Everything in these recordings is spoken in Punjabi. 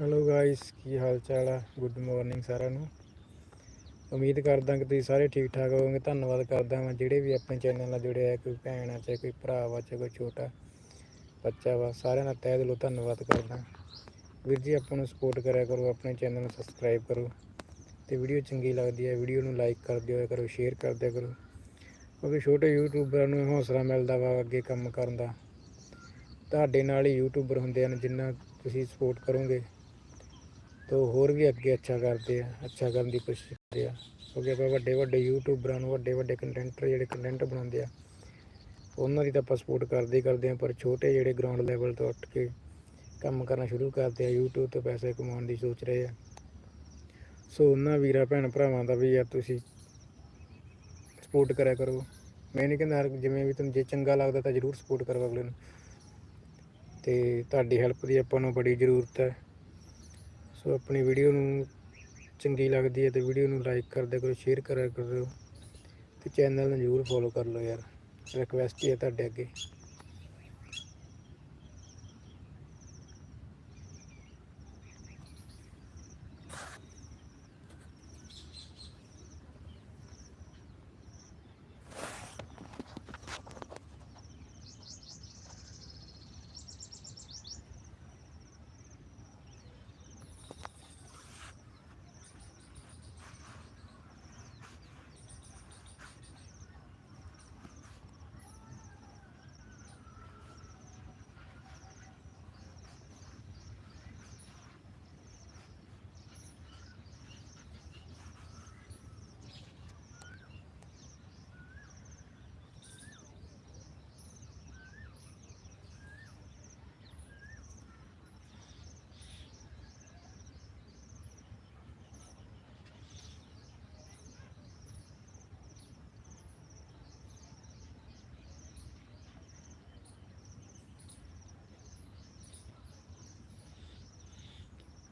ਹੈਲੋ ਗਾਇਸ ਕੀ ਹਾਲ ਚਾਲ ਆ? ਗੁੱਡ ਮਾਰਨਿੰਗ ਸਾਰਿਆਂ ਨੂੰ। ਉਮੀਦ ਕਰਦਾ ਕਿ ਤੁਸੀਂ ਸਾਰੇ ਠੀਕ ਠਾਕ ਹੋਵੋਗੇ। ਧੰਨਵਾਦ ਕਰਦਾ ਮੈਂ ਜਿਹੜੇ ਵੀ ਆਪਣੇ ਚੈਨਲ ਨਾਲ ਜੁੜੇ ਆ, ਕੋਈ ਭੈਣ ਆ ਚਾਹੇ ਕੋਈ ਭਰਾ ਵਾ ਚਾਹੇ ਕੋਈ ਛੋਟਾ ਬੱਚਾ ਵਾ, ਸਾਰਿਆਂ ਦਾ ਤਹਿ ਦਿਲੋਂ ਧੰਨਵਾਦ ਕਰਦਾ। ਵੀਰ ਜੀ, ਆਪਾਂ ਨੂੰ ਸਪੋਰਟ ਕਰਿਆ ਕਰੋ, ਆਪਣੇ ਚੈਨਲ ਨੂੰ ਸਬਸਕ੍ਰਾਈਬ ਕਰੋ। ਤੇ ਵੀਡੀਓ ਚੰਗੀ ਲੱਗਦੀ ਹੈ ਵੀਡੀਓ ਨੂੰ ਲਾਈਕ ਕਰ ਦਿਓ ਕਰੋ ਸ਼ੇਅਰ ਕਰ ਦਿਆ ਕਰੋ। ਕਿਉਂਕਿ ਛੋਟੇ ਯੂਟਿਊਬਰਾਂ ਨੂੰ ਹੌਸਲਾ ਮਿਲਦਾ ਵਾ ਅੱਗੇ ਕੰਮ ਕਰਨ ਦਾ। ਤੁਹਾਡੇ ਨਾਲ ਹੀ ਯੂਟਿਊਬਰ ਹੁੰਦੇ ਹਨ, ਜਿੰਨਾ ਤੁਸੀਂ ਸਪੋਰਟ ਕਰੋਗੇ। ਤਾਂ ਉਹ ਹੋਰ ਵੀ ਅੱਗੇ ਅੱਛਾ ਕਰਦੇ ਆ, ਅੱਛਾ ਕਰਨ ਦੀ ਕੋਸ਼ਿਸ਼ ਕਰਦੇ ਆ। ਕਿਉਂਕਿ ਆਪਾਂ ਵੱਡੇ ਵੱਡੇ ਯੂਟਿਊਬਰਾਂ ਨੂੰ, ਵੱਡੇ ਵੱਡੇ ਕੰਟੈਂਟਰ ਜਿਹੜੇ ਕੰਟੈਂਟ ਬਣਾਉਂਦੇ ਆ, ਉਹਨਾਂ ਦੀ ਤਾਂ ਆਪਾਂ ਸਪੋਰਟ ਕਰਦੇ ਕਰਦੇ ਆ, ਪਰ ਛੋਟੇ ਜਿਹੜੇ ਗਰਾਊਂਡ ਲੈਵਲ ਤੋਂ ਉੱਠ ਕੇ ਕੰਮ ਕਰਨਾ ਸ਼ੁਰੂ ਕਰਦੇ ਆ, YouTube ਤੋਂ ਪੈਸੇ ਕਮਾਉਣ ਦੀ ਸੋਚ ਰਹੇ ਆ। ਸੋ ਉਹਨਾਂ ਵੀਰਾਂ, ਭੈਣ ਭਰਾਵਾਂ ਦਾ ਵੀ ਯਾਰ ਤੁਸੀਂ ਸਪੋਰਟ ਕਰਿਆ ਕਰੋ। ਮੈਂ ਨਹੀਂ ਕਹਿੰਦਾ ਹਰ ਜਿਵੇਂ ਵੀ ਤੁਹਾਨੂੰ ਜੇ ਚੰਗਾ ਲੱਗਦਾ ਤਾਂ ਜ਼ਰੂਰ ਸਪੋਰਟ ਕਰੋ ਅਗਲੇ ਨੂੰ। ਤੇ ਤੁਹਾਡੀ ਹੈਲਪ ਦੀ ਆਪਾਂ ਨੂੰ ਬੜੀ ਜ਼ਰੂਰਤ ਹੈ। ਸੋ ਆਪਣੀ ਵੀਡੀਓ ਨੂੰ ਚੰਗੀ ਲੱਗਦੀ ਹੈ ਤੇ ਵੀਡੀਓ ਨੂੰ ਲਾਈਕ ਕਰਦੇ ਕਰੋ ਸ਼ੇਅਰ ਕਰਿਆ ਕਰੋ ਤੇ ਚੈਨਲ ਨੂੰ ਜ਼ਰੂਰ ਫੋਲੋ ਕਰ ਲਓ ਯਾਰ। ਰਿਕਵੈਸਟ ਹੀ ਹੈ ਤੁਹਾਡੇ ਅੱਗੇ।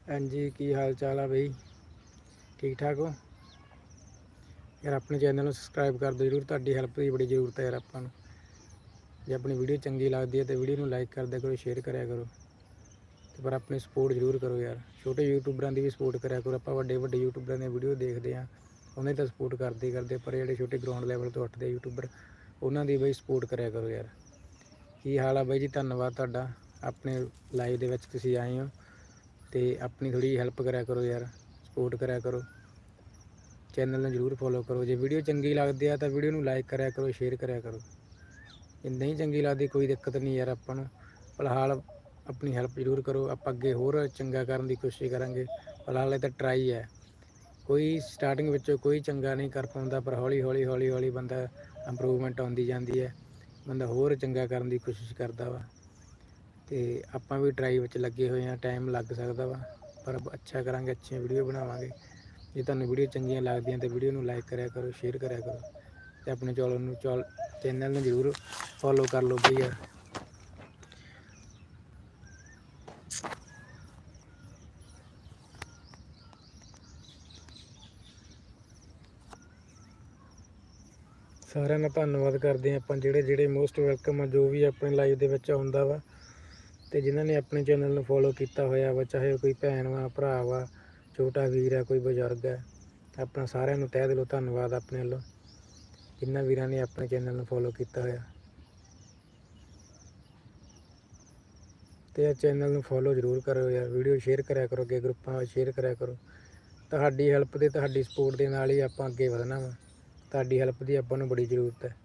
ਹਾਂਜੀ, ਕੀ ਹਾਲ ਚਾਲ ਆ ਬਈ? ਠੀਕ ਠਾਕ ਹੋ? ਯਾਰ, ਆਪਣੇ ਚੈਨਲ ਨੂੰ ਸਬਸਕ੍ਰਾਈਬ ਕਰ ਦਿਓ ਜਰੂਰ, ਤੁਹਾਡੀ ਹੈਲਪ ਦੀ ਬੜੀ ਜ਼ਰੂਰਤ ਹੈ ਯਾਰ ਆਪਾਂ ਨੂੰ। ਜੇ ਆਪਣੀ ਵੀਡੀਓ ਚੰਗੀ ਲੱਗਦੀ ਹੈ ਤੇ ਵੀਡੀਓ ਨੂੰ ਲਾਈਕ ਕਰ ਕਰੋ ਸ਼ੇਅਰ ਕਰਿਆ ਕਰੋ। ਤੇ ਪਰ ਆਪਣੀ ਸਪੋਰਟ ਜ਼ਰੂਰ ਕਰੋ ਯਾਰ। ਛੋਟੇ ਯੂਟਿਊਬਰਾਂ ਦੀ ਵੀ ਸਪੋਰਟ ਕਰਿਆ ਕਰੋ। ਆਪਾਂ ਵੱਡੇ ਵੱਡੇ ਯੂਟਿਊਬਰਾਂ ਦੀਆਂ ਵੀਡੀਓ ਦੇਖਦੇ ਆ ਉਹਨਾਂ ਦੀ ਤਾਂ ਸਪੋਰਟ ਕਰਦੇ ਕਰਦੇ ਪਰ ਜਿਹੜੇ ਛੋਟੇ ਗਰਾਊਂਡ ਲੈਵਲ ਤੋਂ ਉੱਠਦੇ ਯੂਟਿਊਬਰ ਉਹਨਾਂ ਦੀ ਬਈ ਸਪੋਰਟ ਕਰਿਆ ਕਰੋ ਯਾਰ। ਕੀ ਹਾਲ ਆ ਬਾਈ ਜੀ? ਧੰਨਵਾਦ ਤੁਹਾਡਾ। ਆਪਣੇ ਲਾਈਵ ਦੇ ਵਿੱਚ ਤੁਸੀਂ ਆਏ ਹੋ। ਤੇ ਆਪਣੀ ਥੋੜੀ ਹੈਲਪ ਕਰਿਆ ਕਰੋ ਯਾਰ ਸਪੋਰਟ ਕਰਿਆ ਕਰੋ। ਚੈਨਲ ਨੂੰ ਜਰੂਰ ਫੋਲੋ ਕਰੋ। ਜੇ ਵੀਡੀਓ ਚੰਗੀ ਲੱਗਦੀ ਆ ਤਾਂ ਵੀਡੀਓ ਨੂੰ ਲਾਈਕ ਕਰਿਆ ਕਰੋ ਸ਼ੇਅਰ ਕਰਿਆ ਕਰੋ। ਜੇ ਨਹੀਂ ਚੰਗੀ ਲੱਗਦੀ, ਕੋਈ ਦਿੱਕਤ ਨਹੀਂ ਯਾਰ ਆਪਾਂ ਨੂੰ। ਫਿਲਹਾਲ ਆਪਣੀ ਹੈਲਪ ਜ਼ਰੂਰ ਕਰੋ। ਆਪਾਂ ਅੱਗੇ ਹੋਰ ਚੰਗਾ ਕਰਨ ਦੀ ਕੋਸ਼ਿਸ਼ ਕਰਾਂਗੇ। ਫਿਲਹਾਲ ਇਹ ਤਾਂ ਟਰਾਈ ਹੈ ਕੋਈ ਸਟਾਰਟਿੰਗ ਵਿੱਚੋਂ ਕੋਈ ਚੰਗਾ ਨਹੀਂ ਕਰ ਪਾਉਂਦਾ, ਪਰ ਹੌਲੀ ਹੌਲੀ ਹੌਲੀ ਹੌਲੀ ਬੰਦਾ ਇੰਪਰੂਵਮੈਂਟ ਆਉਂਦੀ ਜਾਂਦੀ ਹੈ। ਬੰਦਾ ਹੋਰ ਚੰਗਾ ਕਰਨ ਦੀ ਕੋਸ਼ਿਸ਼ ਕਰਦਾ ਵਾ। ਤੇ ਆਪਾਂ ਵੀ ਡਰਾਈਵ ਵਿੱਚ ਲੱਗੇ ਹੋਏ ਆ ਟਾਈਮ ਲੱਗ ਸਕਦਾ ਵਾ, ਪਰ ਅੱਛਾ ਕਰਾਂਗੇ, ਅੱਛੀਆਂ ਵੀਡੀਓ ਬਣਾਵਾਂਗੇ। ਜੇ ਤੁਹਾਨੂੰ ਵੀਡੀਓ ਚੰਗੀਆਂ ਲੱਗਦੀਆਂ ਤੇ ਵੀਡੀਓ ਨੂੰ ਲਾਈਕ ਕਰਿਆ ਕਰੋ ਸ਼ੇਅਰ ਕਰਿਆ ਕਰੋ ਤੇ ਆਪਣੇ ਚੈਨਲ ਨੂੰ ਚੈਨਲ ਨੂੰ ਜ਼ਰੂਰ ਫੋਲੋ ਕਰ ਲਓ ਬਈ ਯਾਰ ਸਾਰਿਆਂ ਦਾ ਧੰਨਵਾਦ ਕਰਦੇ ਹਾਂ ਆਪਾਂ ਜਿਹੜੇ ਜਿਹੜੇ ਮੋਸਟ ਵੈਲਕਮ ਆ, ਜੋ ਵੀ ਆਪਣੇ ਲਾਈਵ ਦੇ ਵਿੱਚ ਆਉਂਦਾ ਵਾ। ਤੇ ਜਿਨ੍ਹਾਂ ਨੇ ਆਪਣੇ ਚੈਨਲ ਨੂੰ ਫੋਲੋ ਕੀਤਾ ਹੋਇਆ ਵਾ, ਚਾਹੇ ਕੋਈ ਭੈਣ ਵਾ, ਭਰਾ ਵਾ, ਛੋਟਾ ਵੀਰ ਆ ਕੋਈ ਬਜ਼ੁਰਗ ਹੈ, ਆਪਣਾ ਸਾਰਿਆਂ ਨੂੰ ਤਹਿ ਦਿਲੋਂ ਧੰਨਵਾਦ ਆਪਣੇ ਵੱਲੋਂ। ਜਿਨ੍ਹਾਂ ਵੀਰਾਂ ਨੇ ਆਪਣੇ ਚੈਨਲ ਨੂੰ ਫੋਲੋ ਕੀਤਾ ਹੋਇਆ। ਤੇ ਇਹ ਚੈਨਲ ਨੂੰ ਫੋਲੋ ਜ਼ਰੂਰ ਕਰੋ ਯਾਰ ਵੀਡੀਓ ਸ਼ੇਅਰ ਕਰਿਆ ਕਰੋ, ਅੱਗੇ ਗਰੁੱਪਾਂ ਵਿੱਚ ਸ਼ੇਅਰ ਕਰਿਆ ਕਰੋ। ਤੁਹਾਡੀ ਹੈਲਪ ਤੇ ਤੁਹਾਡੀ ਸਪੋਰਟ ਦੇ ਨਾਲ ਹੀ ਆਪਾਂ ਅੱਗੇ ਵਧਣਾ ਵਾ। ਤੁਹਾਡੀ ਹੈਲਪ ਦੀ ਆਪਾਂ ਨੂੰ ਬੜੀ ਜ਼ਰੂਰਤ ਹੈ।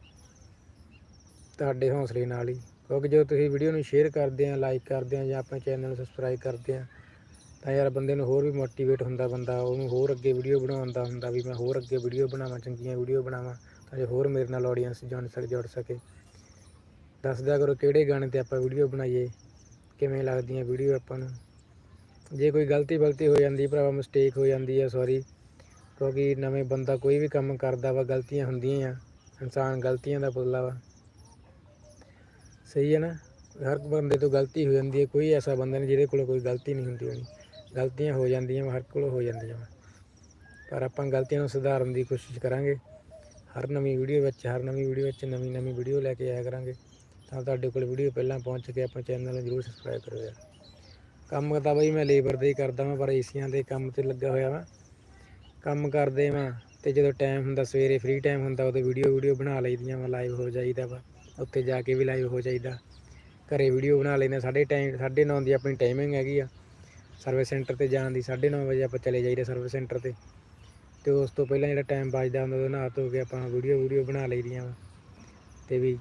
ਤੁਹਾਡੇ ਹੌਸਲੇ ਨਾਲ ਹੀ। ਕਿਉਂਕਿ ਜਦੋਂ ਤੁਸੀਂ ਵੀਡੀਓ ਨੂੰ ਸ਼ੇਅਰ ਕਰਦੇ ਆ ਲਾਈਕ ਕਰਦੇ ਆ ਜਾਂ ਆਪਣੇ ਚੈਨਲ ਨੂੰ ਸਬਸਕ੍ਰਾਈਬ ਕਰਦੇ ਆ, ਤਾਂ ਯਾਰ ਬੰਦੇ ਨੂੰ ਹੋਰ ਵੀ ਮੋਟੀਵੇਟ ਹੁੰਦਾ ਬੰਦਾ, ਉਹਨੂੰ ਹੋਰ ਅੱਗੇ ਵੀਡੀਓ ਬਣਾਉਣ ਦਾ ਹੁੰਦਾ ਵੀ ਮੈਂ ਹੋਰ ਅੱਗੇ ਵੀਡੀਓ ਬਣਾਵਾਂ, ਚੰਗੀਆਂ ਵੀਡੀਓ ਬਣਾਵਾਂ, ਤਾਂ ਜੇ ਹੋਰ ਮੇਰੇ ਨਾਲ ਆਡੀਅנס ਜੁੜ ਸਕੇ ਜੁੜ ਸਕੇ। ਦੱਸਦਾ ਕਰੋ ਕਿਹੜੇ ਗਾਣੇ ਤੇ ਆਪਾਂ ਵੀਡੀਓ ਬਣਾਈਏ, ਕਿਵੇਂ ਲੱਗਦੀਆਂ ਵੀਡੀਓ ਆਪਾਂ ਨੂੰ। ਜੇ ਕੋਈ ਗਲਤੀ ਗਲਤੀ ਹੋ ਜਾਂਦੀ, ਭਰਾਵਾ ਮਿਸਟੇਕ ਹੋ ਜਾਂਦੀ ਹੈ ਸੌਰੀ ਕਿਉਂਕਿ ਨਵੇਂ ਬੰਦਾ ਕੋਈ ਵੀ ਕੰਮ ਕਰਦਾ ਵਾ, ਗਲਤੀਆਂ ਹੁੰਦੀਆਂ ਆ, ਇਨਸਾਨ ਗਲਤੀਆਂ ਦਾ ਪੁਤਲਾ ਵਾ। ਸਹੀ ਹੈ ਨਾ? ਹਰ ਬੰਦੇ ਤੋਂ ਗਲਤੀ ਹੋ ਜਾਂਦੀ ਹੈ। ਕੋਈ ਐਸਾ ਬੰਦਾ ਨਹੀਂ ਜਿਹਦੇ ਕੋਲ ਕੋਈ ਗਲਤੀ ਨਹੀਂ ਹੁੰਦੀ ਹੋਣੀ। ਗਲਤੀਆਂ ਹੋ ਜਾਂਦੀਆਂ ਵਾ, ਹਰ ਕੋਲ ਹੋ ਜਾਂਦੀਆਂ ਵਾ। ਪਰ ਆਪਾਂ ਗਲਤੀਆਂ ਨੂੰ ਸੁਧਾਰਨ ਦੀ ਕੋਸ਼ਿਸ਼ ਕਰਾਂਗੇ। ਹਰ ਨਵੀਂ ਵੀਡੀਓ ਵਿੱਚ, ਹਰ ਨਵੀਂ ਵੀਡੀਓ ਵਿੱਚ ਨਵੀਂ ਨਵੀਂ ਵੀਡੀਓ ਲੈ ਕੇ ਆਇਆ ਕਰਾਂਗੇ। ਤਾਂ ਤੁਹਾਡੇ ਕੋਲ ਵੀਡੀਓ ਪਹਿਲਾਂ ਪਹੁੰਚ ਕੇ ਆਪਾਂ ਚੈਨਲ ਨੂੰ ਜਰੂਰ ਸਬਸਕ੍ਰਾਈਬ ਕਰੋ ਯਾਰ। ਕੰਮ ਤਾਂ ਬਈ ਮੈਂ ਲੇਬਰ ਦੇ ਹੀ ਕਰਦਾ ਵਾਂ, ਪਰ ਏਸੀਆਂ ਦੇ ਕੰਮ ਤੇ ਲੱਗਾ ਹੋਇਆ ਵਾਂ। ਕੰਮ ਕਰਦੇ ਵਾਂ ਤੇ ਜਦੋਂ ਟਾਈਮ ਹੁੰਦਾ, ਸਵੇਰੇ ਫ੍ਰੀ ਟਾਈਮ ਹੁੰਦਾ, ਉਦੋਂ ਵੀਡੀਓ ਵੀਡੀਓ ਬਣਾ ਲਈਦੀਆਂ ਵਾ ਲਾਈਵ ਹੋ ਜਾਈਦਾ ਵਾ। ਉੱਥੇ ਜਾ ਕੇ ਵੀ ਲਾਈਵ ਹੋ ਜਾਈਦਾ। ਘਰੇ ਵੀਡੀਓ ਬਣਾ ਲੈਂਦੇ ਸਾਡੇ ਟਾਈਮ ਸਾਢੇ ਨੌ ਦੀ ਆਪਣੀ ਟਾਈਮਿੰਗ ਹੈਗੀ ਆ। ਸਰਵਿਸ ਸੈਂਟਰ ਤੇ ਜਾਣ ਦੀ 9:30 ਵਜੇ ਆਪਾਂ ਚਲੇ ਜਾਈਦਾ ਸਰਵਿਸ ਸੈਂਟਰ ਤੇ। ਤੇ ਉਸ ਤੋਂ ਪਹਿਲਾਂ ਜਿਹੜਾ ਟਾਈਮ ਬਚਦਾ ਹੁੰਦਾ ਉਹ ਨਹਾ ਧੋ ਕੇ ਆਪਾਂ ਵੀਡੀਓ ਵੀਡੀਓ ਬਣਾ ਲਈਦੀਆਂ ਵਾ। ਤੇ ਵੀ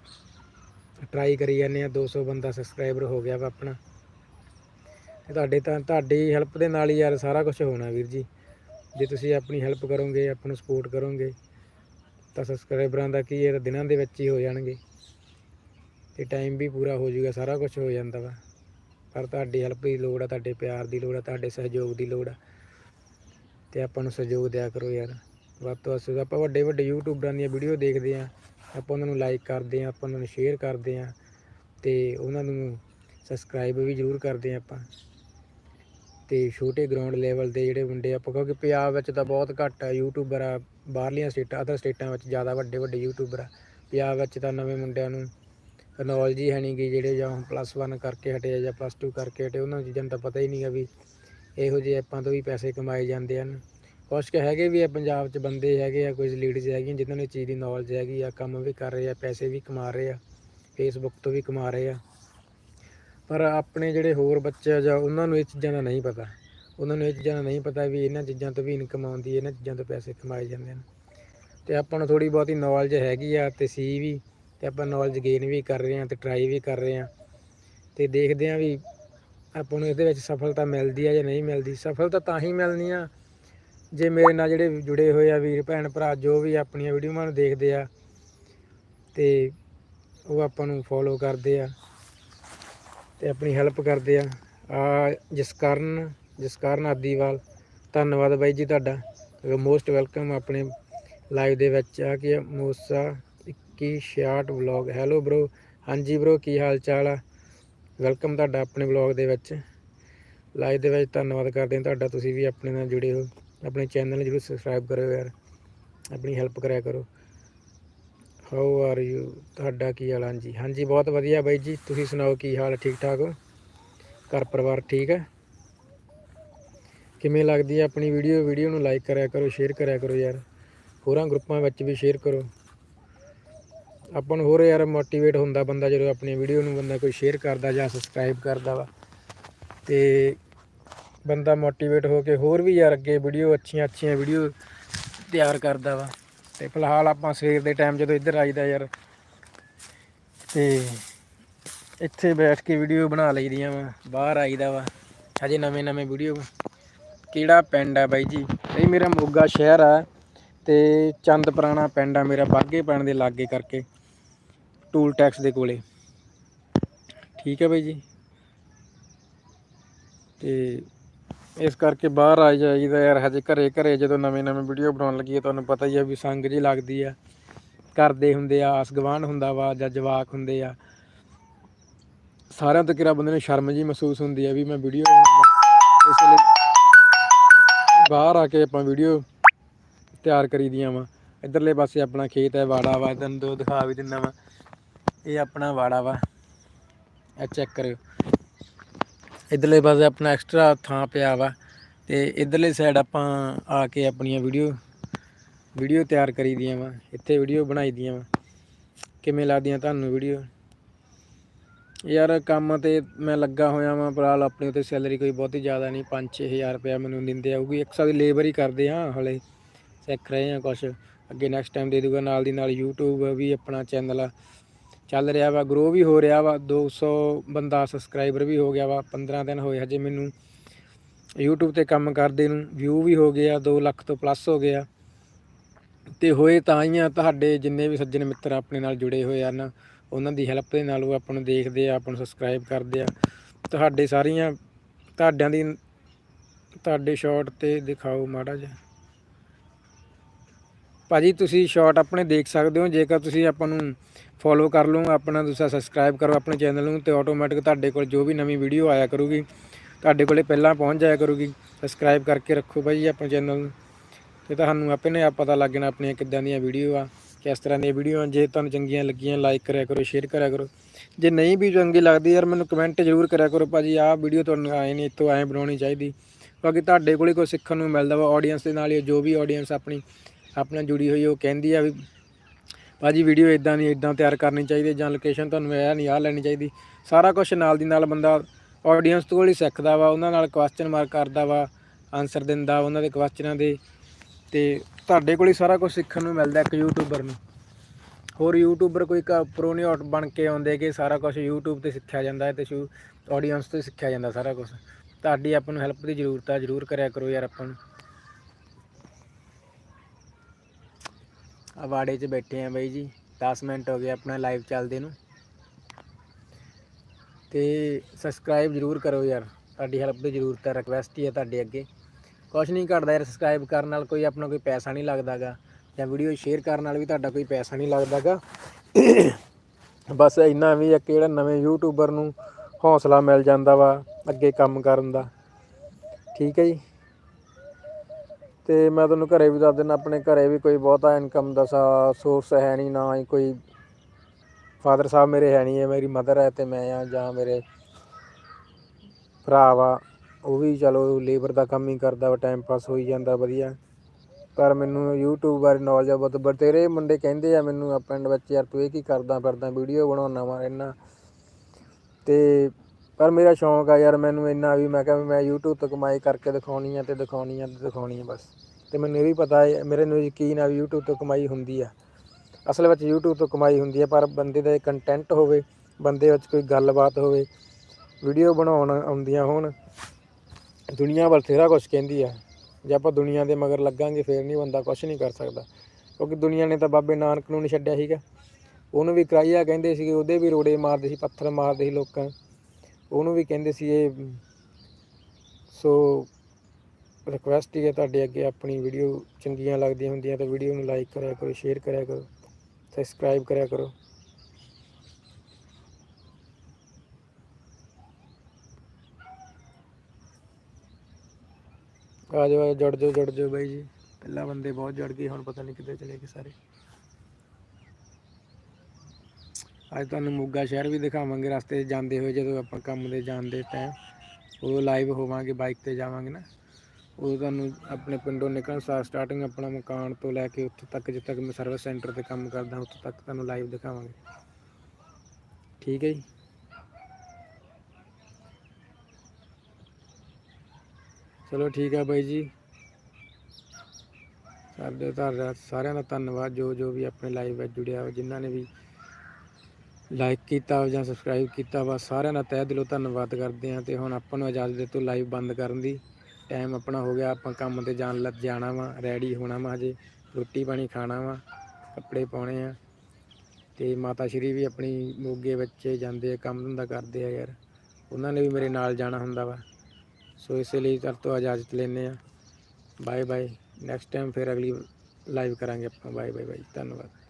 ਟਰਾਈ ਕਰੀ ਜਾਂਦੇ ਆ 200 ਬੰਦਾ ਸਬਸਕ੍ਰਾਈਬਰ ਹੋ ਗਿਆ ਵਾ ਆਪਣਾ। ਤੇ ਤੁਹਾਡੇ ਤਾਂ, ਤੁਹਾਡੀ ਹੈਲਪ ਦੇ ਨਾਲ ਹੀ ਯਾਰ ਸਾਰਾ ਕੁਝ ਹੋਣਾ ਵੀਰ ਜੀ। ਜੇ ਤੁਸੀਂ ਆਪਣੀ ਹੈਲਪ ਕਰੋਗੇ, ਆਪ ਨੂੰ ਸਪੋਰਟ ਕਰੋਗੇ, ਤਾਂ ਸਬਸਕ੍ਰਾਈਬਰਾਂ ਦਾ ਕੀ ਇਹ ਤਾਂ ਦਿਨਾਂ ਦੇ ਵਿੱਚ ਹੀ ਹੋ ਜਾਣਗੇ। ਤੇ ਟਾਈਮ ਵੀ ਪੂਰਾ ਹੋ ਜਾਊਗਾ, ਸਾਰਾ ਕੁਝ ਹੋ ਜਾਂਦਾ ਵਾ। ਪਰ ਤੁਹਾਡੀ ਹੈਲਪ ਦੀ ਲੋੜ ਆ, ਤੁਹਾਡੇ ਪਿਆਰ ਦੀ ਲੋੜ ਆ, ਤੁਹਾਡੇ ਸਹਿਯੋਗ ਦੀ ਲੋੜ ਆ। ਤੇ ਆਪਾਂ ਨੂੰ ਸਹਿਯੋਗ ਦਿਆ ਕਰੋ ਯਾਰ। ਵੱਧ ਤੋਂ ਵੱਧ ਆਪਾਂ ਵੱਡੇ ਵੱਡੇ ਯੂਟਿਊਬਰਾਂ ਦੀਆਂ ਵੀਡੀਓ ਦੇਖਦੇ ਆ। ਆਪਾਂ ਉਹਨਾਂ ਨੂੰ ਲਾਈਕ ਕਰਦੇ ਆ, ਆਪਾਂ ਉਹਨਾਂ ਨੂੰ ਸ਼ੇਅਰ ਕਰਦੇ ਆ। ਤੇ ਉਹਨਾਂ ਨੂੰ ਸਬਸਕ੍ਰਾਈਬ ਵੀ ਜ਼ਰੂਰ ਕਰਦੇ ਆ ਆਪਾਂ। ਤੇ ਛੋਟੇ ਗਰਾਊਂਡ ਲੈਵਲ ਦੇ ਜਿਹੜੇ ਮੁੰਡੇ ਆਪਾਂ ਕਿਉਂਕਿ ਪੰਜਾਬ ਵਿੱਚ ਤਾਂ ਬਹੁਤ ਘੱਟ ਆ ਯੂਟਿਊਬਰ ਆ, ਬਾਹਰਲੀਆਂ ਸਟੇਟਾਂ ਅਦਰ ਸਟੇਟਾਂ ਵਿੱਚ ਜ਼ਿਆਦਾ ਵੱਡੇ ਵੱਡੇ ਯੂਟਿਊਬਰ ਆ। ਪੰਜਾਬ ਵਿੱਚ ਤਾਂ ਨਵੇਂ ਮੁੰਡਿਆਂ ਨੂੰ ਨੌਲੇਜ ਹੀ ਹੈ ਨਹੀਂ ਗੀ ਜਿਹੜੇ ਜਾਂ ਪਲੱਸ 1 ਕਰਕੇ ਹਟੇ ਆ ਜਾਂ ਪਲੱਸ 2 ਕਰਕੇ ਹਟੇ ਉਹਨਾਂ ਚੀਜ਼ਾਂ ਨੂੰ ਤਾਂ ਪਤਾ ਹੀ ਨਹੀਂਗਾ ਵੀ ਇਹੋ ਜਿਹੇ ਐਪਾਂ ਤੋਂ ਵੀ ਪੈਸੇ ਕਮਾਏ ਜਾਂਦੇ ਹਨ। ਕੁਛ ਕੁ ਹੈਗੇ ਵੀ ਆ ਪੰਜਾਬ 'ਚ ਬੰਦੇ ਹੈਗੇ ਆ ਕੁਝ ਲੀਡਰਸ ਹੈਗੀਆਂ ਜਿਨ੍ਹਾਂ ਨੂੰ ਇਹ ਚੀਜ਼ ਦੀ ਨੌਲੇਜ ਹੈਗੀ ਆ, ਕੰਮ ਵੀ ਕਰ ਰਹੇ ਆ, ਪੈਸੇ ਵੀ ਕਮਾ ਰਹੇ ਆ ਫੇਸਬੁੱਕ ਤੋਂ ਵੀ ਕਮਾ ਰਹੇ ਆ। ਪਰ ਆਪਣੇ ਜਿਹੜੇ ਹੋਰ ਬੱਚੇ ਆ ਜਾਂ ਉਹਨਾਂ ਨੂੰ ਇਹ ਚੀਜ਼ਾਂ ਦਾ ਨਹੀਂ ਪਤਾ। ਉਹਨਾਂ ਨੂੰ ਇਹ ਚੀਜ਼ਾਂ ਦਾ ਨਹੀਂ ਪਤਾ ਵੀ ਇਹਨਾਂ ਚੀਜ਼ਾਂ ਤੋਂ ਵੀ ਇਨਕਮ ਆਉਂਦੀ ਹੈ ਇਹਨਾਂ ਚੀਜ਼ਾਂ ਤੋਂ ਪੈਸੇ ਕਮਾਏ ਜਾਂਦੇ ਨੇ ਤੇ ਆਪਾਂ ਨੂੰ ਥੋੜੀ ਬਹੁਤੀ ਨੌਲੇਜ ਹੈਗੀ ਆ ਤੇ ਸੀ ਵੀ ਤੇ ਆਪਾਂ ਨੌਲੇਜ ਗੇਨ ਵੀ ਕਰ ਰਹੇ ਹਾਂ ਤੇ ਟਰਾਈ ਵੀ ਕਰ ਰਹੇ ਹਾਂ ਤੇ ਦੇਖਦੇ ਹਾਂ ਵੀ ਆਪਾਂ ਨੂੰ ਇਹਦੇ ਵਿੱਚ ਸਫਲਤਾ ਮਿਲਦੀ ਹੈ ਜਾਂ ਨਹੀਂ ਮਿਲਦੀ। ਸਫਲਤਾ ਤਾਂ ਹੀ ਮਿਲਣੀ ਆ ਜੇ ਮੇਰੇ ਨਾਲ ਜਿਹੜੇ ਜੁੜੇ ਹੋਏ ਆ ਵੀਰ, ਭੈਣ, ਭਰਾ, ਜੋ ਵੀ ਆਪਣੀਆਂ ਵੀਡੀਓਆਂ ਨੂੰ ਦੇਖਦੇ ਆ ਤੇ ਉਹ ਆਪਾਂ ਨੂੰ ਫੋਲੋ ਕਰਦੇ ਆ ਤੇ ਆਪਣੀ ਹੈਲਪ ਕਰਦੇ ਆ। ਆ ਜਿਸ ਕਾਰਨ ਜਿਸ ਕਾਰਨ ਆਦੀਵਾਲ, ਧੰਨਵਾਦ ਬਾਈ ਜੀ ਤੁਹਾਡਾ। ਮੋਸਟ ਵੈਲਕਮ ਆਪਣੇ ਲਾਈਵ ਦੇ ਵਿੱਚ ਆ ਕਿ ਮੂਸਾ 2166 ਵਲੌਗ ਹੈਲੋ ਬ్రో ਹਾਂਜੀ ਬ్రో ਕੀ ਹਾਲ ਚਾਲ ਆ? ਵੈਲਕਮ ਤੁਹਾਡਾ ਆਪਣੇ ਵਲੌਗ ਦੇ ਵਿੱਚ। ਲਾਈਵ ਦੇ ਵਿੱਚ ਧੰਨਵਾਦ ਕਰਦੇ ਹਾਂ ਤੁਹਾਡਾ। ਤੁਸੀਂ ਵੀ ਆਪਣੇ ਨਾਲ ਜੁੜੇ ਹੋ। ਆਪਣੇ ਚੈਨਲ ਨੂੰ ਜਰੂਰ ਸਬਸਕ੍ਰਾਈਬ ਕਰਿਓ ਯਾਰ। ਆਪਣੀ ਹੈਲਪ ਕਰਿਆ ਕਰੋ। ਹਾਊ ਆਰ ਯੂ ਤੁਹਾਡਾ ਕੀ ਹਾਲ ਹਾਂਜੀ। ਹਾਂਜੀ, ਬਹੁਤ ਵਧੀਆ ਬਾਈ ਜੀ। ਤੁਸੀਂ ਸੁਣਾਓ, ਕੀ ਹਾਲ ਠੀਕ ਠਾਕ ਹੋ? ਘਰ ਪਰਿਵਾਰ ਠੀਕ ਹੈ ਕਿਵੇਂ ਲੱਗਦੀ ਹੈ ਆਪਣੀ ਵੀਡੀਓ ਵੀਡੀਓ ਨੂੰ ਲਾਈਕ ਕਰਿਆ ਕਰੋ ਸ਼ੇਅਰ ਕਰਿਆ ਕਰੋ ਯਾਰ। ਹੋਰਾਂ ਗਰੁੱਪਾਂ ਵਿੱਚ ਵੀ ਸ਼ੇਅਰ ਕਰੋ। ਆਪਾਂ ਨੂੰ ਹੋਰ ਯਾਰ ਮੋਟੀਵੇਟ ਹੁੰਦਾ ਬੰਦਾ ਜਦੋਂ ਆਪਣੀ ਵੀਡੀਓ ਨੂੰ ਬੰਦਾ ਕੋਈ ਸ਼ੇਅਰ ਕਰਦਾ ਜਾਂ ਸਬਸਕ੍ਰਾਈਬ ਕਰਦਾ ਵਾ। ਤੇ ਬੰਦਾ ਮੋਟੀਵੇਟ ਹੋ ਕੇ ਹੋਰ ਵੀ ਯਾਰ ਅੱਗੇ ਵੀਡੀਓ ਅੱਛੀਆਂ ਅੱਛੀਆਂ ਵੀਡੀਓ ਤਿਆਰ ਕਰਦਾ ਵਾ। ਤੇ ਫਿਲਹਾਲ ਆਪਾਂ ਸਵੇਰ ਦੇ ਟਾਈਮ ਜਦੋਂ ਇੱਧਰ ਆਈਦਾ ਯਾਰ, ਤੇ ਇੱਥੇ ਬੈਠ ਕੇ ਵੀਡੀਓ ਬਣਾ ਲਈਦੀਆਂ ਵਾ, ਬਾਹਰ ਆਈਦਾ ਵਾ। ਹਜੇ ਨਵੇਂ ਨਵੇਂ ਵੀਡੀਓ ਕਿਹੜਾ ਪਿੰਡ ਆ ਬਾਈ ਜੀ? ਇਹ ਮੇਰਾ ਮੋਗਾ ਸ਼ਹਿਰ ਆ ਤੇ ਚੰਦ ਪੁਰਾਣਾ ਪਿੰਡ ਆ, ਮੇਰਾ ਬਾਗੇ ਪਿੰਡ ਦੇ ਲਾਗੇ ਕਰਕੇ। ਟੂਲ ਟੈਕਸ ਦੇ ਕੋਲੇ। ਠੀਕ ਹੈ ਬਾਈ ਜੀ। ਤੇ ਇਸ ਕਰਕੇ ਬਾਹਰ ਆ ਜਾਈਦਾ ਯਾਰ, ਹਜੇ ਘਰੇ ਘਰੇ ਜਦੋਂ ਨਵੇਂ ਨਵੇਂ ਵੀਡੀਓ ਬਣਾਉਣ ਲੱਗੀ ਤੁਹਾਨੂੰ ਪਤਾ ਹੀ ਆ ਵੀ ਸੰਗ ਜੀ ਲੱਗਦੀ ਆ। ਘਰ ਦੇ ਹੁੰਦੇ ਆ, ਆਸ ਗਵਾਂਢ ਹੁੰਦਾ ਵਾ ਜਾਂ ਜਵਾਕ ਹੁੰਦੇ ਆ। ਸਾਰਿਆਂ ਤੋਂ ਕਿਰਾ ਬੰਦੇ ਨੂੰ ਸ਼ਰਮ ਜੀ ਮਹਿਸੂਸ ਹੁੰਦੀ ਆ ਵੀ ਮੈਂ ਵੀਡੀਓ ਇਸ ਲਈ ਬਾਹਰ ਆ ਕੇ ਆਪਾਂ ਵੀਡੀਓ ਤਿਆਰ ਕਰੀ ਦੀਆਂ ਵਾ। ਇਧਰਲੇ ਪਾਸੇ ਆਪਣਾ ਖੇਤ ਹੈ, ਵਾੜਾ ਵਾ ਤੈਨੂੰ ਦਿਖਾ ਵੀ ਦਿੰਦਾ ਵਾ। ਇਹ ਆਪਣਾ ਵਾੜਾ ਵਾ। ਇਹ ਚੈੱਕ ਕਰਿਓ। ਇਧਰਲੇ ਪਾਸੇ ਆਪਣਾ ਐਕਸਟਰਾ ਥਾਂ ਪਿਆ ਵਾ ਤੇ ਇਧਰਲੇ ਸਾਈਡ ਆਪਾਂ ਆ ਕੇ ਆਪਣੀਆਂ ਵੀਡੀਓ ਵੀਡੀਓ ਤਿਆਰ ਕਰੀ ਦੀਆਂ ਵਾ। ਇੱਥੇ ਵੀਡੀਓ ਬਣਾਈ ਦੀਆਂ ਵਾ। ਕਿਵੇਂ ਲੱਗਦੀਆਂ ਤੁਹਾਨੂੰ ਵੀਡੀਓ ਯਾਰ ਕੰਮ ਤੇ ਮੈਂ ਲੱਗਾ ਹੋਇਆ ਵਾਂ, ਫਿਲਹਾਲ ਆਪਣੀ ਉਤੇ ਸੈਲਰੀ ਕੋਈ ਬਹੁਤੀ ਜ਼ਿਆਦਾ ਨਹੀਂ 5-6000 ਰੁਪਇਆ ਮੈਨੂੰ ਦਿੰਦੇ ਆਊਗੀ। ਇੱਕ ਸਾਲ ਦੀ ਲੇਬਰ ਹੀ ਕਰਦੇ ਹਾਂ, ਹਲੇ ਸਿੱਖ ਰਹੇ ਹਾਂ ਕੁਛ। ਅੱਗੇ ਨੈਕਸਟ ਟਾਈਮ ਦੇ ਦੂਗਾ, ਨਾਲ ਦੀ ਨਾਲ YouTube ਵੀ ਆਪਣਾ ਚੈਨਲ ਆ। ਚੱਲ ਰਿਹਾ ਵਾ ਗਰੋ ਵੀ ਹੋ ਰਿਹਾ ਵਾ 200 ਬੰਦਾ ਸਬਸਕ੍ਰਾਈਬਰ ਵੀ ਹੋ ਗਿਆ ਵਾ 15 ਦਿਨ ਹੋਏ ਹਜੇ ਮੈਨੂੰ। YouTube ਤੇ ਕੰਮ ਕਰਦੇ ਨੂੰ ਵਿਊ ਵੀ ਹੋ ਗਿਆ 2 ਲੱਖ ਤੋਂ ਪਲੱਸ ਹੋ ਗਿਆ। ਤੇ ਹੋਏ ਤਾਂ ਹੀ ਆ, ਤੁਹਾਡੇ ਜਿੰਨੇ ਵੀ ਸੱਜਣ ਮਿੱਤਰ ਆਪਣੇ ਨਾਲ ਜੁੜੇ ਹੋਏ ਹਨ, ਉਹਨਾਂ ਦੀ ਹੈਲਪ ਦੇ ਨਾਲ ਉਹ ਆਪਾਂ ਨੂੰ ਦੇਖਦੇ ਆ, ਆਪਾਂ ਨੂੰ ਸਬਸਕ੍ਰਾਈਬ ਕਰਦੇ ਆ। ਤੁਹਾਡੇ ਸਾਰੀਆਂ, ਤੁਹਾਡਿਆਂ ਦੀ, ਤੁਹਾਡੇ ਸ਼ਾਰਟ ਤੇ ਦਿਖਾਓ ਮਾੜਾ ਜਿਹਾ। ਭਾਜੀ ਤੁਸੀਂ ਸ਼ਾਰਟ ਆਪਣੇ ਦੇਖ ਸਕਦੇ ਹੋ, ਜੇਕਰ ਤੁਸੀਂ ਆਪਾਂ ਨੂੰ ਫੋਲੋ ਕਰ ਲਓ ਆਪਣਾ ਦੂਸਰਾ ਸਬਸਕ੍ਰਾਈਬ ਕਰੋ ਆਪਣੇ ਚੈਨਲ ਨੂੰ, ਤੇ ਆਟੋਮੈਟਿਕ ਤੁਹਾਡੇ ਕੋਲ ਜੋ ਵੀ ਨਵੀਂ ਵੀਡੀਓ ਆਇਆ ਕਰੂਗੀ, ਤੁਹਾਡੇ ਕੋਲੇ ਪਹਿਲਾਂ ਪਹੁੰਚ ਜਾਇਆ ਕਰੂਗੀ। ਸਬਸਕ੍ਰਾਈਬ ਕਰਕੇ ਰੱਖੋ ਭਾਜੀ ਆਪਣੇ ਚੈਨਲ ਨੂੰ। ਤੇ ਤੁਹਾਨੂੰ ਆਪੇ ਨੇ ਪਤਾ ਲੱਗ ਜਾਣਾ ਆਪਣੀਆਂ ਕਿੱਦਾਂ ਦੀਆਂ ਵੀਡੀਓ ਆ, ਕਿਸ ਤਰ੍ਹਾਂ ਦੀਆਂ ਵੀਡੀਓ ਜੇ ਤੁਹਾਨੂੰ ਚੰਗੀਆਂ ਲੱਗੀਆਂ ਲਾਈਕ ਕਰਿਆ ਕਰੋ ਸ਼ੇਅਰ ਕਰਿਆ ਕਰੋ। ਜੇ ਨਹੀਂ ਵੀ ਚੰਗੀ ਲੱਗਦੀ ਯਾਰ, ਮੈਨੂੰ ਕਮੈਂਟ ਜ਼ਰੂਰ ਕਰਿਆ ਕਰੋ ਭਾਜੀ, ਆਹ ਵੀਡੀਓ ਤੁਹਾਨੂੰ ਆਏ ਨਹੀਂ, ਇੱਥੋਂ ਐਂ ਬਣਾਉਣੀ ਚਾਹੀਦੀ। ਬਾਕੀ ਤੁਹਾਡੇ ਕੋਲੇ ਕੋਈ ਸਿੱਖਣ ਨੂੰ ਮਿਲਦਾ ਵਾ ਆਡੀਅנס ਦੇ ਨਾਲ ਹੀ ਜੋ ਵੀ ਆਡੀਅנס ਆਪਣੀ ਆਪਣੇ ਜੁੜੀ ਹੋਈ ਉਹ ਕਹਿੰਦੀ ਆ ਵੀ ਭਾਜੀ ਵੀਡੀਓ ਇਦਾਂ ਨਹੀਂ ਇਦਾਂ ਤਿਆਰ ਕਰਨੀ ਚਾਹੀਦੀ ਜਾਂ ਲੋਕੇਸ਼ਨ ਤੁਹਾਨੂੰ ਇਹ ਨਹੀਂ ਆ ਲੈਣੀ ਚਾਹੀਦੀ। ਸਾਰਾ ਕੁਝ ਨਾਲ ਦੀ ਨਾਲ ਬੰਦਾ ਆਡੀਅנס ਤੋਂ ਹੀ ਸਿੱਖਦਾ ਵਾ, ਉਹਨਾਂ ਨਾਲ ਕੁਐਸਚਨ ਮਾਰਕ ਕਰਦਾ ਵਾ ਆਨਸਰ ਦਿੰਦਾ ਉਹਨਾਂ ਦੇ ਕੁਐਸਚਨਾਂ ਦੇ। ਤੇ ਤੁਹਾਡੇ ਕੋਲ ਹੀ ਸਾਰਾ ਕੁਝ ਸਿੱਖਣ ਨੂੰ ਮਿਲਦਾ ਇੱਕ ਯੂਟਿਊਬਰ ਨੂੰ। ਹੋਰ ਯੂਟਿਊਬਰ ਕੋਈ ਪ੍ਰੋਨੀਓਟ ਬਣ ਕੇ ਆਉਂਦੇ ਕਿ ਸਾਰਾ ਕੁਝ ਯੂਟਿਊਬ ਤੇ ਸਿੱਖਿਆ ਜਾਂਦਾ ਹੈ ਤੇ ਆਡੀਅנס ਤੋਂ ਸਿੱਖਿਆ ਜਾਂਦਾ ਸਾਰਾ ਕੁਝ ਤੁਹਾਡੀ ਆਪਾਂ ਨੂੰ ਹੈਲਪ ਦੀ ਜ਼ਰੂਰਤ ਆ, ਜ਼ਰੂਰ ਕਰਿਆ ਕਰੋ ਯਾਰ ਆਪਾਂ ਨੂੰ। ਆਵਾੜੇ 'ਚ ਬੈਠੇ ਆ ਬਾਈ ਜੀ 10 ਮਿੰਟ ਹੋ ਗਏ ਆਪਣਾ ਲਾਈਵ ਚੱਲਦੇ ਨੂੰ। ਤੇ ਸਬਸਕ੍ਰਾਈਬ ਜ਼ਰੂਰ ਕਰੋ ਯਾਰ, ਤੁਹਾਡੀ ਹੈਲਪ ਦੀ ਜ਼ਰੂਰਤ ਹੈ ਰਿਕਵੈਸਟ ਹੀ ਹੈ ਤੁਹਾਡੇ ਅੱਗੇ। ਕੁਛ ਨਹੀਂ ਘਟਦਾ ਯਾਰ ਸਬਸਕ੍ਰਾਈਬ ਕਰਨ ਨਾਲ ਕੋਈ ਆਪਣਾ ਕੋਈ ਪੈਸਾ ਨਹੀਂ ਲੱਗਦਾਗਾ, ਜਾਂ ਵੀਡੀਓ ਸ਼ੇਅਰ ਕਰਨ ਨਾਲ ਵੀ ਤੁਹਾਡਾ ਕੋਈ ਪੈਸਾ ਨਹੀਂ ਲੱਗਦਾਗਾ। ਬਸ ਇੰਨਾ ਵੀ ਇੱਕ ਜਿਹੜਾ ਨਵੇਂ ਯੂਟਿਊਬਰ ਨੂੰ ਹੌਸਲਾ ਮਿਲ ਜਾਂਦਾ ਵਾ, ਅੱਗੇ ਕੰਮ ਕਰਨ ਦਾ। ਠੀਕ ਹੈ ਜੀ? ਤੇ ਮੈਂ ਤੁਹਾਨੂੰ ਘਰੇ ਵੀ ਦੱਸ ਦਿੰਦਾ ਆਪਣੇ ਘਰੇ ਵੀ ਕੋਈ ਬਹੁਤਾ ਇਨਕਮ ਦਾ ਸੋਰਸ ਹੈ ਨਹੀਂ, ਨਾ ਹੀ ਕੋਈ ਫਾਦਰ ਸਾਹਿਬ ਮੇਰੇ ਹੈ ਨਹੀਂ ਹੈ ਮੇਰੀ ਮਦਰ ਹੈ ਤੇ ਮੈਂ ਆ ਜਾਂ ਮੇਰੇ ਭਰਾ ਵਾ, ਉਹ ਵੀ ਚਲੋ ਲੇਬਰ ਦਾ ਕੰਮ ਹੀ ਕਰਦਾ ਵਾ ਟਾਈਮ ਪਾਸ ਹੋਈ ਜਾਂਦਾ ਵਧੀਆ। ਪਰ ਮੈਨੂੰ YouTube ਬਾਰੇ ਨੌਲੇਜ ਆ ਬਹੁਤ ਬਤੇਰੇ ਮੁੰਡੇ ਕਹਿੰਦੇ ਆ ਮੈਨੂੰ, ਆਪਣੇ ਬੱਚੇ ਯਾਰ ਤੂੰ ਇਹ ਕੀ ਕਰਦਾ ਫਿਰਦਾ ਵੀਡੀਓ ਬਣਾਉਣਾ ਵਾ ਇਹਨਾਂ ਤੇ ਪਰ ਮੇਰਾ ਸ਼ੌਂਕ ਆ ਯਾਰ ਮੈਨੂੰ ਇੰਨਾ ਵੀ ਮੈਂ ਕਿਹਾ ਵੀ ਮੈਂ YouTube ਤੋਂ ਕਮਾਈ ਕਰਕੇ ਦਿਖਾਉਣੀ ਆ ਤੇ ਦਿਖਾਉਣੀ ਆ ਤੇ ਦਿਖਾਉਣੀ ਆ ਬਸ। ਤੇ ਮੈਨੂੰ ਇਹ ਵੀ ਪਤਾ ਹੈ, ਮੇਰੇ ਨੂੰ ਯਕੀਨ ਆ ਵੀ YouTube ਤੋਂ ਕਮਾਈ ਹੁੰਦੀ ਆ। ਅਸਲ ਵਿੱਚ YouTube ਤੋਂ ਕਮਾਈ ਹੁੰਦੀ ਹੈ ਪਰ ਬੰਦੇ ਦਾ ਕੰਟੈਂਟ ਹੋਵੇ, ਬੰਦੇ ਵਿੱਚ ਕੋਈ ਗੱਲਬਾਤ ਹੋਵੇ ਵੀਡੀਓ ਬਣਾਉਣ ਆਉਂਦੀਆਂ ਹੋਣ, ਦੁਨੀਆ ਬਥੇਰਾ ਕੁਝ ਕਹਿੰਦੀ ਆ। ਜੇ ਆਪਾਂ ਦੁਨੀਆ ਦੇ ਮਗਰ ਲੱਗਾਂਗੇ, ਫੇਰ ਨਹੀਂ ਬੰਦਾ ਕੁਝ ਨਹੀਂ ਕਰ ਸਕਦਾ। ਕਿਉਂਕਿ ਦੁਨੀਆ ਨੇ ਤਾਂ ਬਾਬੇ ਨਾਨਕ ਨੂੰ ਨਹੀਂ ਛੱਡਿਆ ਸੀਗਾ। ਉਹਨੂੰ ਵੀ ਕਰਾਈਆ ਕਹਿੰਦੇ ਸੀਗੇ, ਉਹਦੇ ਵੀ ਰੋੜੇ ਮਾਰਦੇ ਸੀ, ਪੱਥਰ ਮਾਰਦੇ ਸੀ ਲੋਕਾਂ ਉਹਨੂੰ ਵੀ ਕਹਿੰਦੇ ਸੀ ਇਹ ਸੋ ਰਿਕੁਐਸਟ ਹੀ ਹੈ ਤੁਹਾਡੇ ਅੱਗੇ ਆਪਣੀ ਵੀਡੀਓ ਚੰਗੀਆਂ ਲੱਗਦੀਆਂ ਹੁੰਦੀਆਂ ਤਾਂ ਵੀਡੀਓ ਨੂੰ ਲਾਈਕ ਕਰਿਆ ਕਰੋ ਸ਼ੇਅਰ ਕਰਿਆ ਕਰੋ ਸਬਸਕ੍ਰਾਈਬ ਕਰਿਆ ਕਰੋ। ਆ ਜਾਓ ਆ ਜਾਓ, ਜੜ ਜਾਓ ਜੁੜ ਜਾਓ ਬਾਈ ਜੀ। ਪਹਿਲਾਂ ਬੰਦੇ ਬਹੁਤ ਜੜ ਗਏ ਹੁਣ ਪਤਾ ਨਹੀਂ ਕਿੱਧਰ ਚਲੇ ਗਏ ਸਾਰੇ। ਅੱਜ ਤੁਹਾਨੂੰ ਮੋਗਾ ਸ਼ਹਿਰ ਵੀ ਦਿਖਾਵਾਂਗੇ, ਰਸਤੇ 'ਚ ਜਾਂਦੇ ਹੋਏ ਜਦੋਂ ਆਪਾਂ ਕੰਮ ਦੇ ਜਾਂਦੇ ਟਾਈਮ ਉਦੋਂ ਲਾਈਵ ਹੋਵਾਂਗੇ ਬਾਈਕ ਤੇ ਜਾਵਾਂਗੇ ਨਾ। ਉਦੋਂ ਤੁਹਾਨੂੰ ਆਪਣੇ ਪਿੰਡੋਂ ਨਿਕਲਣ ਸਾਰ ਸਟਾਰਟਿੰਗ ਆਪਣਾ ਮਕਾਨ ਤੋਂ ਲੈ ਕੇ ਉੱਥੇ ਤੱਕ, ਜਿੱਥੇ ਤੱਕ ਮੈਂ ਸਰਵਿਸ ਸੈਂਟਰ ਤੇ ਕੰਮ ਕਰਦਾ, ਉੱਥੇ ਤੱਕ ਤੁਹਾਨੂੰ ਲਾਈਵ ਦਿਖਾਵਾਂਗੇ। ਠੀਕ ਹੈ ਜੀ? ਚਲੋ ਠੀਕ ਹੈ ਬਾਈ ਜੀ। ਸਾਡੇ ਤੁਹਾਡਾ ਸਾਰਿਆਂ ਦਾ ਧੰਨਵਾਦ ਜੋ ਜੋ ਵੀ ਆਪਣੇ ਲਾਈਵ ਵਿੱਚ ਜੁੜਿਆ ਵਾ, ਜਿਨ੍ਹਾਂ ਨੇ ਵੀ ਲਾਈਕ ਕੀਤਾ ਜਾਂ ਸਬਸਕ੍ਰਾਈਬ ਕੀਤਾ ਵਾ, ਸਾਰਿਆਂ ਦਾ ਤਹਿ ਦਿਲੋਂ ਧੰਨਵਾਦ ਕਰਦੇ ਹਾਂ ਤੇ ਹੁਣ ਆਪਾਂ ਨੂੰ ਇਜਾਜ਼ਤ ਤੋਂ ਲਾਈਵ ਬੰਦ ਕਰਨ ਦੀ। ਟਾਈਮ ਆਪਣਾ ਹੋ ਗਿਆ, ਆਪਾਂ ਕੰਮ ਤੇ ਜਾਣ ਲੱਗ ਜਾਣਾ ਵਾ ਰੈਡੀ ਹੋਣਾ ਵਾ ਹਜੇ, ਰੋਟੀ ਪਾਣੀ ਖਾਣਾ ਵਾ, ਕੱਪੜੇ ਪਾਉਣੇ ਆ। ਤੇ ਮਾਤਾ ਸ਼੍ਰੀ ਵੀ ਆਪਣੀ ਮੋਗੇ ਬੱਚੇ ਜਾਂਦੇ ਆ, ਕੰਮ ਧੰਦਾ ਕਰਦੇ ਆ ਯਾਰ। ਉਹਨਾਂ ਨੇ ਵੀ ਮੇਰੇ ਨਾਲ ਜਾਣਾ ਹੁੰਦਾ ਵਾ। ਸੋ ਇਸੇ ਲਈ ਤੁਹਾਡੇ ਤੋਂ ਇਜਾਜ਼ਤ ਲੈਂਦੇ ਆ ਬਾਏ ਬਾਏ ਨੈਕਸਟ ਟਾਈਮ ਫਿਰ ਅਗਲੀ ਲਾਈਵ ਕਰਾਂਗੇ ਆਪਾਂ। ਬਾਏ ਬਾਏ ਬਾਈ ਧੰਨਵਾਦ।